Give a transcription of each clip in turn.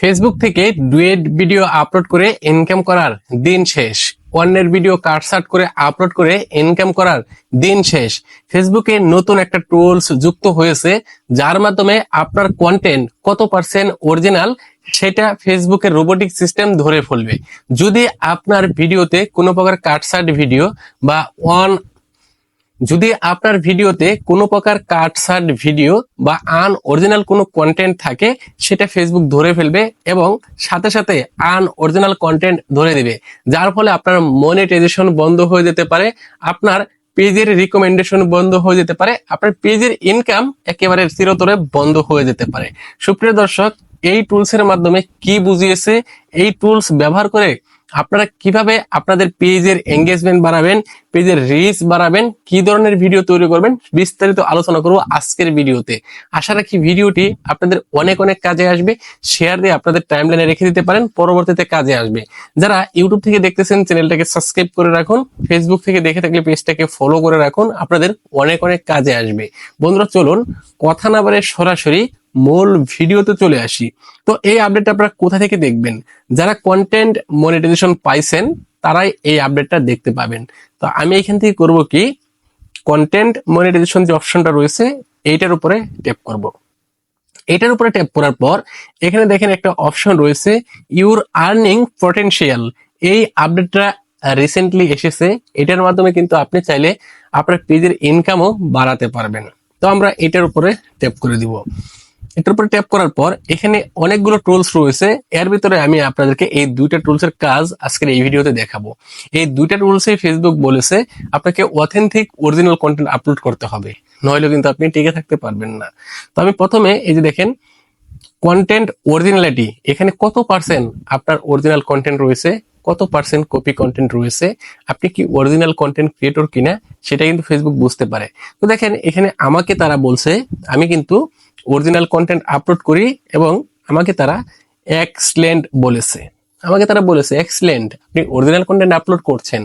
Facebook থেকে duet video upload করে income করার দিন শেষ। অন্যের ভিডিও কাটসাট করে আপলোড করে ইনকাম করার দিন শেষ। ফেসবুকে নতুন একটা টুলস যুক্ত হয়েছে, যার মাধ্যমে আপনার কন্টেন্ট কত পার্সেন্ট অরিজিনাল সেটা ফেসবুকের রোবোটিক সিস্টেম ধরে ফেলবে। যদি আপনার ভিডিওতে কোনো প্রকার কাটসাট ভিডিও বা অন যদি আপনার ভিডিওতে কোনো প্রকার কাটসাট ভিডিও বা আন অরিজিনাল কোনো কন্টেন্ট থাকে, সেটা ফেসবুক ধরে ফেলবে এবং সাথে সাথে আন অরিজিনাল কন্টেন্ট ধরে দেবে। যার ফলে আপনার মনিটাইজেশন বন্ধ হয়ে যেতে পারে, আপনার পেজের রিকমেন্ডেশন বন্ধ হয়ে যেতে পারে, আপনার পেজের ইনকাম একেবারে চিরতরে বন্ধ হয়ে যেতে পারে। সুপ্রিয় দর্শক, এই টুলসের মাধ্যমে কি বুঝিয়েছে? এই টুলস ব্যবহার করে আপনারা কীভাবে আপনাদের পেজের এঙ্গেজমেন্ট বাড়াবেন, পেজের রিচ বাড়াবেন, কি ধরনের ভিডিও তৈরি করবেন, বিস্তারিত আলোচনা করব আজকের ভিডিওতে আশা রাখি ভিডিওটি আপনাদের অনেক অনেক কাজে আসবে শেয়ার দিয়ে আপনাদের টাইমলাইনে রেখে দিতে পারেন, পরবর্তীতে কাজে আসবে। যারা ইউটিউব থেকে দেখতেছেন, চ্যানেলটাকে সাবস্ক্রাইব করে রাখুন ফেসবুক থেকে দেখে থাকলে পেজটাকে ফলো করে রাখুন, আপনাদের অনেক অনেক কাজে আসবে। বন্ধুরা, চলুন, কথা না বারে সরাসরি মূল ভিডিওতে চলে আসি। তো এই আপডেটটা আপনারা কোথা থেকে দেখবেন? যারা কন্টেন্ট মনিটাইজেশন পাইছেন, তারাই এই আপডেটটা দেখতে পাবেন। তো আমি এখান থেকে করব কি? কন্টেন্ট মনিটাইজেশন যে অপশনটা রয়েছে, এইটার উপরে ট্যাপ করব। এটার উপরে ট্যাপ করার পর, এখানে দেখেন একটা অপশন রয়েছে ইউর আর্নিং পটেনশিয়াল এই আপডেটটা রিসেন্টলি এসেছে। এটার মাধ্যমে কিন্তু আপনি চাইলে আপনার পেজের ইনকামও বাড়াতে পারবেন। তো আমরা এটার উপরে ট্যাপ করে দিব। এটার উপরে ট্যাপ করার পর এখানে অনেকগুলো টুলস রয়েছে। এর ভিতরে আমি আপনাদেরকে এই দুইটা টুলস এর কাজ আজকের এই ভিডিওতে দেখাবো। এই দুইটা টুলসে ফেসবুক বলেছে আপনাকে অথেন্টিক অরিজিনাল কন্টেন্ট আপলোড করতে হবে। নইলে কিন্তু আপনি টিকে থাকতে পারবেন না। তো আমি প্রথমে এই যে দেখেন কন্টেন্ট অরিজিনালিটি এখানে কত পার্সেন্ট আপনার অরিজিনাল কন্টেন্ট রয়েছে, কত পার্সেন্ট কপি কন্টেন্ট রয়েছে, আপনি কি অরিজিনাল কন্টেন্ট ক্রিয়েটর কিনা, সেটা কিন্তু ফেসবুক বুঝতে পারে। তো দেখেন, এখানে আমাকে তারা বলছে, আমি কিন্তু অরিজিনাল কন্টেন্ট আপলোড করি এবং আমাকে তারা এক্সলেন্ট বলেছে। আমাকে তারা বলেছে এক্সলেন্ট আপনি অরিজিনাল কন্টেন্ট আপলোড করছেন।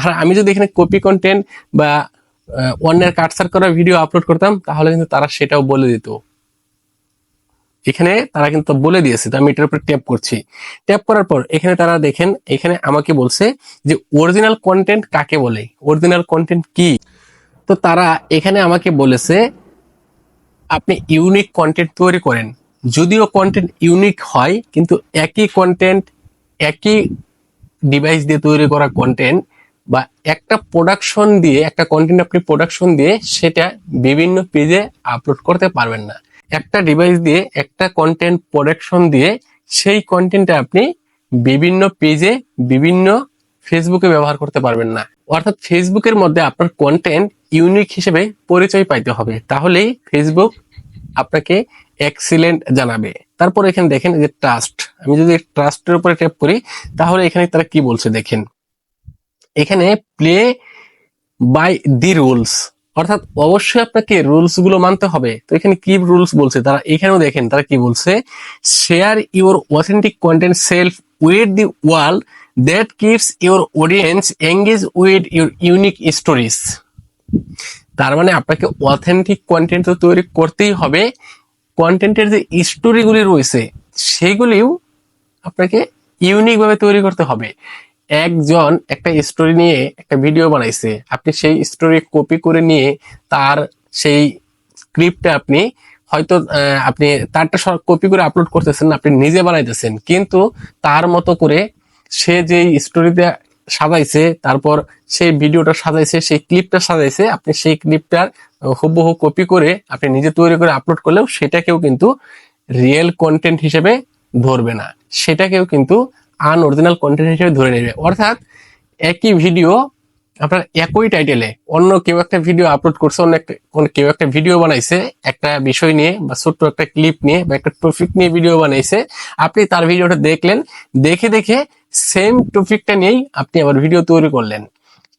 আর আমি যদি এখানে কপি কন্টেন্ট বা অন্যের কাটসার করা ভিডিও আপলোড করতাম, তাহলে কিন্তু তারা সেটাও বলে দিত। এখানে তারা কিন্তু বলে দিয়েছে, তো আমি এটার উপর ট্যাপ করছি। ট্যাপ করার পর এখানে তারা দেখেন, এখানে আমাকে বলছে যে অরিজিনাল কন্টেন্ট কাকে বলে? অরিজিনাল কন্টেন্ট কি? তো তারা এখানে আমাকে বলেছে আপনি ইউনিক কন্টেন্ট তৈরি করেন। যদিও কন্টেন্ট ইউনিক হয়, কিন্তু একই কন্টেন্ট একই ডিভাইস দিয়ে তৈরি করা কন্টেন্ট বা একটা প্রোডাকশন দিয়ে, একটা কন্টেন্ট আপনি প্রোডাকশন দিয়ে সেটা বিভিন্ন পেজে আপলোড করতে পারবেন না। একটা ডিভাইস দিয়ে, একটা কন্টেন্ট প্রোডাকশন দিয়ে সেই কন্টেন্টটা আপনি বিভিন্ন পেজে বিভিন্ন ফেসবুকে ব্যবহার করতে পারবেন না। অর্থাৎ ফেসবুকের মধ্যে আপনার কন্টেন্ট ইউনিক হিসেবে পরিচয় পাইতে হবে। তাহলেই ফেসবুক আপনাকে এক্সিলেন্ট জানাবে। তারপর এখানে দেখেন যে ট্রাস্ট আমি যদি ট্রাস্টের উপরে ট্যাপ করি, তাহলে এখানে তারা কি বলছে দেখেন? এখানে প্লে বাই দি রুলস অর্থাৎ অবশ্যই আপনাকে রুলসগুলো মানতে হবে। তো এখানে কি রুলস বলছে? তারা এখানেও দেখেন, তারা কি বলছে? Share your authentic content self with the world that keeps your audience engage with your unique stories তার মানে আপনাকে অথেন্টিক কন্টেন্ট তো তৈরি করতেই হবে। কন্টেন্টের যে স্টোরিগুলি রয়েছে, সেগুলিও আপনাকে ইউনিক ভাবে তৈরি করতে হবে। একজন একটা স্টোরি নিয়ে একটা ভিডিও বানাইছে, আপনি সেই স্টোরি কপি করে নিয়ে তার সেই স্ক্রিপ্টটা আপনি হয়তো আপনি তারটা কপি করে আপলোড করতেছেন, আপনি নিজে বানাইতেছেন। কিন্তু তার মতো করে সে যে স্টোরিতে সাজাইছে, তারপর সেই ভিডিওটা সাজাইছে, সেই ক্লিপটা সাজাইছে, আপনি সেই ক্লিপটার হুবহু কপি করে আপনি নিজে তৈরি করে আপলোড করলেও সেটাকেও কিন্তু রিয়েল কন্টেন্ট হিসেবে ধরবে না। সেটাকেও কিন্তু আনঅরিজিনাল কন্টেন্ট হিসেবে ধরে নেবে। অর্থাৎ একই ভিডিও আপনার একই টাইটেলে অন্য কেউ একটা ভিডিও আপলোড করছে, অন্য একটা কেউ একটা ভিডিও বানাইছে, একটা বিষয় নিয়ে বা ছোট্ট একটা ক্লিপ নিয়ে বা একটা টপিক নিয়ে ভিডিও বানাইছে। আপনি তার ভিডিওটা দেখলেন, দেখে দেখে সেম টপিকটা নিয়েই আপনি আবার ভিডিও তৈরি করলেন।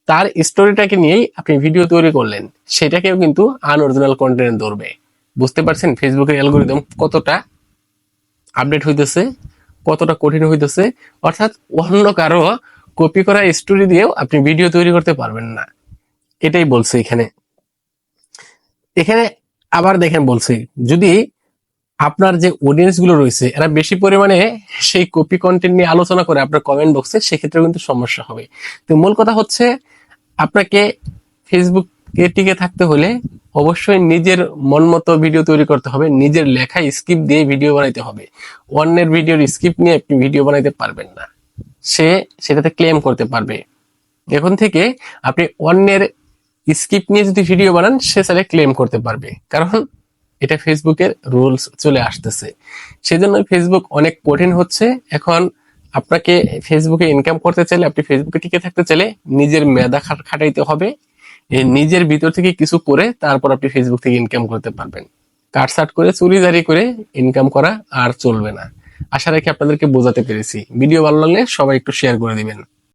তার স্টোরিটাকে নিয়েই আপনি ভিডিও তৈরি করলেন। সেটাকেও কিন্তু আনঅরিজিনাল কন্টেন্ট ধরবে। বুঝতে পারছেন ফেসবুকের অ্যালগোরিদম কতটা আপডেট হইতেছে, কতটা কঠিন হইতেছে, অর্থাৎ অন্য কারও কপি করা স্টোরি দিয়েও আপনি ভিডিও তৈরি করতে পারবেন না। এটাই বলছে এখানে। এখানে আবার দেখেন বলছি, যদি আপনার যে অডিয়েন্সগুলো রয়েছে, এরা বেশি পরিমাণে সেই কপি কন্টেন্ট নিয়ে আলোচনা করে আপনার কমেন্ট বক্সে সেক্ষেত্রে কিন্তু সমস্যা হবে। তো মূল কথা হচ্ছে, আপনাকে ফেসবুকে টিকে থাকতে হলে অবশ্যই নিজের মন মতো ভিডিও তৈরি করতে হবে, নিজের লেখা স্ক্রিপ্ট দিয়ে ভিডিও বানাইতে হবে। অন্যের ভিডিওর স্ক্রিপ্ট নিয়ে আপনি ভিডিও বানাইতে পারবেন না। সে সেটাতে ক্লেম করতে পারবে। এখন থেকে আপনি অন্যের স্ক্রিপ্ট নিয়ে যদি ভিডিও বানান, সে তাহলে ক্লেম করতে পারবে। কারণ এটা ফেসবুকের রুলস চলে আসতেছে। সেজন্য ফেসবুক অনেক কঠিন হচ্ছে। এখন আপনাকে ফেসবুকে ইনকাম করতে চাইলে আপনি ফেসবুকে টিকে থাকতে চাইলে নিজের মেধা খাটাইতে হবে। নিজের ভিতর থেকে কিছু করে তারপর আপনি ফেসবুক থেকে ইনকাম করতে পারবেন। কাটসাট করে, চুরি চুরিদারি করে ইনকাম করা আর চলবে না। আশা রাখি আপনাদেরকে বোঝাতে পেরেছি। ভিডিও ভালো লাগলে সবাই একটু শেয়ার করে দিবেন।